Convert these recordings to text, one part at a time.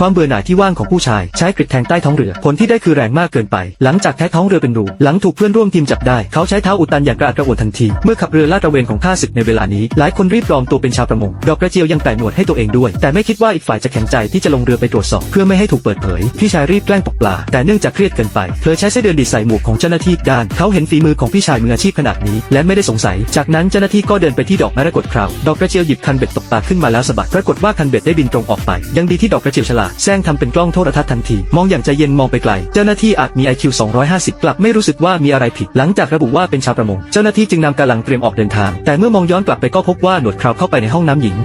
ความเบื่อหน่ายที่ว่างของผู้ชายใช้กริดแทงใต้ท้องเรือ ผลที่ได้คือแรงมากเกินไป หลังจากแท้ท้องเรือเป็นรูหลังถูกเพื่อนร่วมทีมจับได้ เขาใช้เท้าอุดตันอย่างกระอักกระอ่วนทันที เมื่อขับเรือลาดตระเวนของข้าศึกในเวลานี้ หลายคนรีบปลอมตัวเป็นชาวประมง ดอกกระเจียวยังแต่งหนวดให้ตัวเองด้วย แต่ไม่คิดว่าอีกฝ่ายจะแข็งใจที่จะลงเรือไปตรวจสอบ เพื่อไม่ให้ถูกเปิดเผย พี่ชายรีบแกล้งตกปลา แต่เนื่องจากเครียดเกินไป เธอใช้ไส้เดือนดีใส่หมวกของเจ้าหน้าที่ด้าน เขาเห็นฝีมือของพี่ชายมืออาชีพขนาดนี้ และไม่ได้สงสัย จากนั้นเจ้าหน้าที่ก็เดินไปที่ดอกมรกตคราว ดอกกระเจียวหยิบคันเบ็ดตกปลาขึ้นมาแล้วสะบัด ปรากฏว่าคันเบ็ดได้บินตรงออกไป ยังดีที่ดอกกระเจียวฉลาดแซงทำเป็นกล้องโทรทัศน์ทันที มองอย่างใจเย็นมองไปไกล เจ้าหน้าที่อาจมี IQ 250 กลับไม่รู้สึกว่ามีอะไรผิด หลังจากระบุว่าเป็นชาวประมง เจ้าหน้าที่จึงนำกำลังเตรียมออกเดินทาง แต่เมื่อมองย้อนกลับไปก็พบว่าหนวดคราวเข้าไปในห้องน้ำหญิง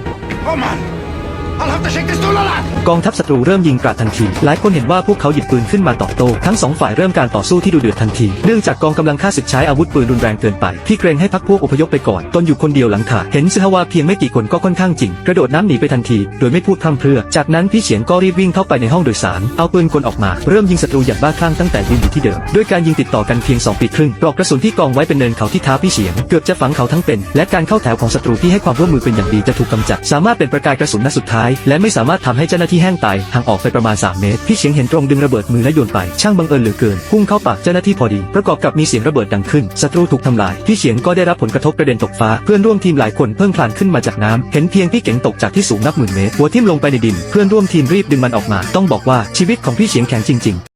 กองทัพศัตรูเริ่มยิงกราดทันที หลายคนเห็นว่าพวกเขาหยิบปืนขึ้นมาตอบโต้ ทั้งสองฝ่ายเริ่มการต่อสู้ที่ดุเดือดทันที เนื่องจากกองกำลังฆ่าศึกใช้อาวุธปืนรุนแรงเกินไปพี่เกรงให้พักพวกอพยพไปก่อน ตนอยู่คนเดียวหลังขาเห็นซึฮาวาเพียงไม่กี่คนก็ค่อนข้างจริง กระโดดน้ำหนีไปทันที โดยไม่พูดพร่ำเพรื่อ จากนั้นพี่เฉียนก็รีบวิ่งเข้าไปในห้องโดยสาร เอาปืนกลออกมา เริ่มยิงศัตรูอย่างบ้าคลั่งตั้งแต่ยืนอยู่ที่เดิม ด้วยการยิงติดต่อกันเพียง2ปีครึ่ง ปลอกกระสุนที่กองไว้เป็นเนินเขาที่ท้าพี่เฉียง เกือบจะฝังเขาทั้งเป็น และการเข้าแถวของศัตรูที่ให้ความร่วมมือเป็นอย่างดีจะถูกกำจัด สามารถเป็นประกายกระสุนนัดสุดท้ายและไม่สามารถทำให้เจ้าหน้าที่แห้งตายห่างออกไปประมาณ 3 เมตร พี่เฉียงเห็นตรงดึงระเบิดมือและโยนไป ช่างบังเอิญเหลือเกิน พุ่งเข้าปากเจ้าหน้าที่พอดี ประกอบกับมีเสียงระเบิดดังขึ้น ศัตรูถูกทำลาย พี่เฉียงก็ได้รับผลกระทบกระเด็นตกฟ้า เพื่อนร่วมทีมหลายคนเพิ่งคลานขึ้นมาจากน้ำเห็นเพียงพี่เก๋งตกจากที่สูงนับหมื่นเมตร หัวทิ่มลงไปในดิน เพื่อนร่วมทีมรีบดึงมันออกมา ต้องบอกว่าชีวิตของพี่เฉียงแข็งจริง ๆ